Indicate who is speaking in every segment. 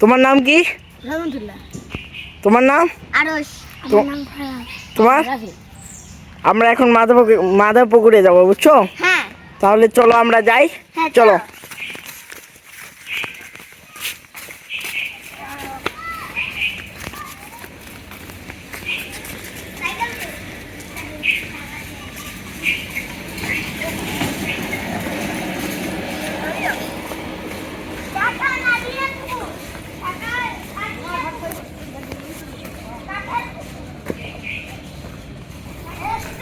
Speaker 1: তোমার নাম কি? তোমার নাম? তোমার? আমরা এখন মাধব মাধব পুকুরে যাব বুঝছ?
Speaker 2: হ্যাঁ।
Speaker 1: তাহলে চলো আমরা যাই।
Speaker 2: হ্যাঁ
Speaker 1: চলো।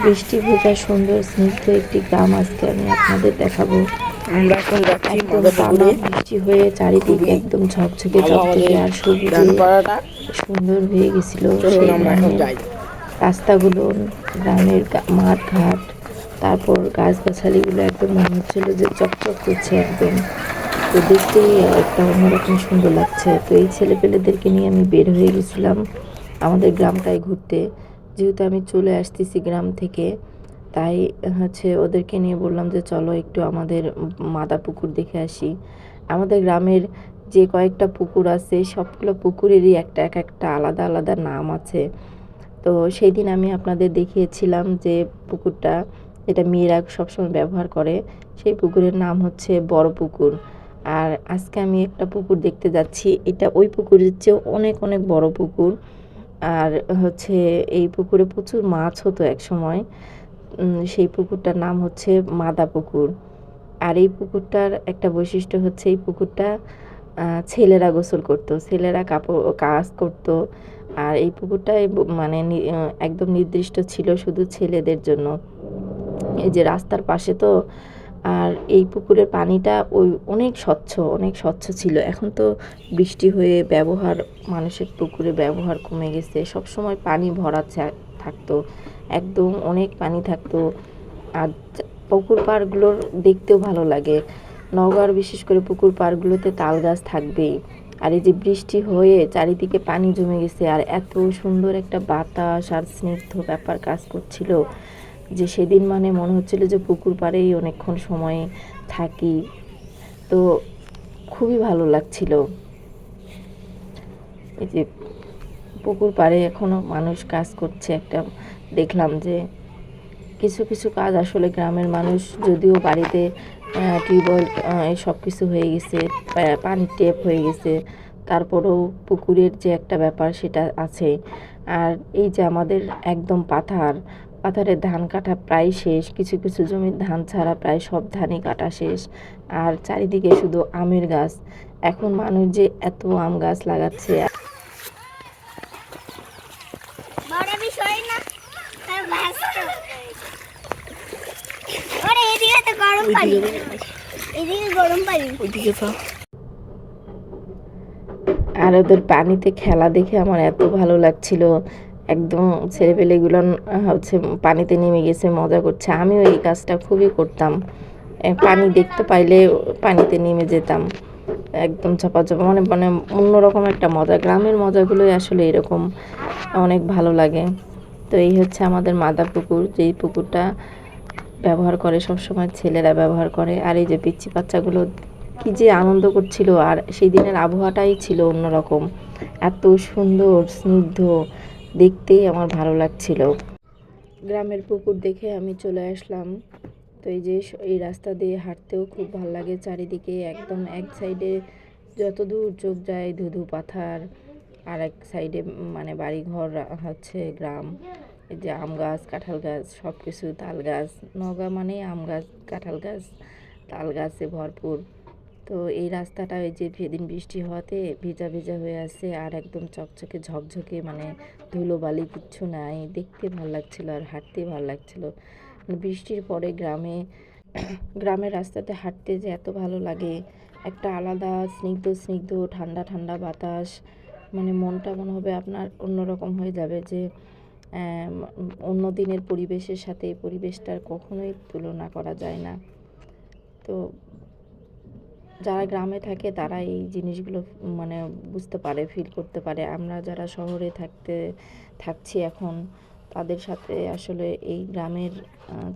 Speaker 3: বৃষ্টি ভেজা সুন্দর স্নিগ্ধ একটি গ্রাম আজকে আমি আপনাদের দেখাবো।
Speaker 1: আমরা এখন যাচ্ছি
Speaker 3: বৃষ্টি হয়ে চারিদিকে একদম ঝকঝকে ঝকঝকে আর সবুজে সুন্দর হয়ে গেছিল রাস্তাগুলো গ্রামের মাঠ ঘাট তারপর গাছগাছালিগুলো একদম মনে হচ্ছিল যে চকচক করছে একদম। তো দেখতেই একটা অন্যরকম সুন্দর লাগছে। তো এই ছেলেপেলেদেরকে নিয়ে আমি বের হয়ে গেছিলাম আমাদের গ্রামটায় ঘুরতে। যেহেতু আমি চলে আসতেছি গ্রাম থেকে, তাই হচ্ছে ওদেরকে নিয়ে বললাম যে চলো একটু আমাদের মাদা পুকুর দেখে আসি। আমাদের গ্রামের যে কয়েকটা পুকুর আছে, সবগুলো পুকুরেরই একটা এক একটা আলাদা আলাদা নাম আছে। তো সেই দিন আমি আপনাদের দেখিয়েছিলাম যে পুকুরটা, এটা মেয়েরা সবসময় ব্যবহার করে, সেই পুকুরের নাম হচ্ছে বড় পুকুর। আর আজকে আমি একটা পুকুর দেখতে যাচ্ছি, এটা ওই পুকুরের চেয়েও অনেক অনেক বড় পুকুর। আর হচ্ছে এই পুকুরে প্রচুর মাছ হতো এক সময়। সেই পুকুরটার নাম হচ্ছে মাদা পুকুর। আর এই পুকুরটার একটা বৈশিষ্ট্য হচ্ছে এই পুকুরটা ছেলেরা গোসল করতো, ছেলেরা কাপড়, কাজ করতো। আর এই পুকুরটাই ব- মানে একদম নির্দিষ্ট ছিল শুধু ছেলেদের জন্য। এই যে রাস্তার পাশে তো আর এই পুকুরের পানিটা ওই অনেক স্বচ্ছ অনেক স্বচ্ছ ছিল। এখন তো বৃষ্টি হয়ে ব্যবহার, মানুষের পুকুরে ব্যবহার কমে গেছে। সব সময় পানি ভরা থাকতো, একদম অনেক পানি থাকতো। আর পুকুর পাড়গুলোর দেখতেও ভালো লাগে। নগর বিশেষ করে পুকুর পাড়গুলোতে তাল গাছ থাকবেই। আর এই যে বৃষ্টি হয়ে চারিদিকে পানি জমে গেছে, আর এত সুন্দর একটা বাতাস আর স্নিগ্ধ ব্যাপার কাজ করছিল। যে সেদিন মানে মনে হচ্ছিল যে পুকুর পাড়েই অনেকক্ষণ সময় থাকি। তো খুবই ভালো লাগছিল। এই যে পুকুর পাড়ে এখনও মানুষ কাজ করছে একটা, দেখলাম যে কিছু কিছু কাজ আসলে গ্রামের মানুষ যদিও বাড়িতে টিউবওয়েল সব কিছু হয়ে গেছে পানির টেপ হয়ে গেছে, তারপরেও পুকুরের যে একটা ব্যাপার সেটা আছে। আর এই যে আমাদের একদম পাথার পাথারের ধান কাটা প্রায় শেষ কিছু কিছু জমির ধান ছাড়া প্রায় সব ধানই কাটা শেষ। আর চারিদিকে শুধু আমের গাছ। এখন মানুষ যে এত আম গাছ লাগাচ্ছে আর ওদের পানিতে খেলা দেখে আমার এত ভালো লাগছিল। একদম ছেলেপেলেগুলো হচ্ছে পানিতে নেমে গেছে, মজা করছে। আমিও এই কাজটা খুবই করতাম। পানি দেখতে পাইলে পানিতে নেমে যেতাম। একদম চাপা চাপা মানে মানে অন্যরকম একটা মজা। গ্রামের মজাগুলোই আসলে এরকম, অনেক ভালো লাগে। তো এই হচ্ছে আমাদের মাদা পুকুর, যেই পুকুরটা ব্যবহার করে সবসময় ছেলেরা ব্যবহার করে। আর এই যে পিচ্ছি বাচ্চাগুলো কী যে আনন্দ করছিল, আর সেই দিনের আবহাওয়াটাই ছিল অন্যরকম। এত সুন্দর, স্নিগ্ধ দেখতেই আমার ভালো লাগছিল। গ্রামের পুকুর দেখে আমি চলে আসলাম। তো এই যে এই রাস্তা দিয়ে হাঁটতেও খুব ভালো লাগে। চারিদিকে একদম এক সাইডে যত দূর চোখ যায় ধুধু পাথার, আর এক সাইডে মানে বাড়িঘর হচ্ছে গ্রাম। এই যে আম গাছ, কাঁঠাল গাছ সব কিছু তাল গাছ, নগা মানে আম গাছ, কাঁঠাল গাছ, তাল গাছে ভরপুর। তো এই রাস্তাটা ওই যে সেদিন বৃষ্টি হওয়াতে ভেজা ভেজা হয়ে আছে আর একদম চকচকে, ঝকঝকে মানে ধুলো বালি কিচ্ছু নাই। দেখতে ভালো লাগছিল আর হাঁটতে ভালো লাগছিল। মানে বৃষ্টির পরে গ্রামে, গ্রামের রাস্তাতে হাঁটতে যে এত ভালো লাগে। একটা আলাদা স্নিগ্ধ স্নিগ্ধ, ঠান্ডা ঠান্ডা বাতাস। মানে মনটা মনে হবে আপনার অন্যরকম হয়ে যাবে যে অন্য দিনের পরিবেশের সাথে এই পরিবেশটার কখনোই তুলনা করা যায় না। তো যারা গ্রামে থাকে তারা এই জিনিসগুলো মানে বুঝতে পারে ফিল করতে পারে। আমরা যারা শহরে থাকতে, থাকছি এখন, তাদের সাথে আসলে এই গ্রামের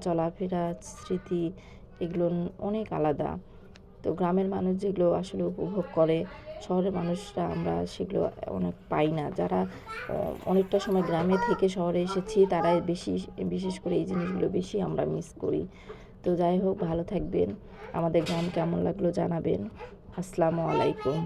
Speaker 3: চলাফেরা, স্মৃতি এগুলো অনেক আলাদা। তো গ্রামের মানুষ যেগুলো আসলে উপভোগ করে, শহরের মানুষরা আমরা সেগুলো অনেক পাই না। যারা অনেকটা সময় গ্রামে থেকে শহরে এসেছি, তারাই বেশি, বিশেষ করে এই জিনিসগুলো বেশি আমরা মিস করি। তো যাই হোক ভালো থাকবেন। আমাদের গান কেমন লাগল জানাবেন। আসসালামু আলাইকুম।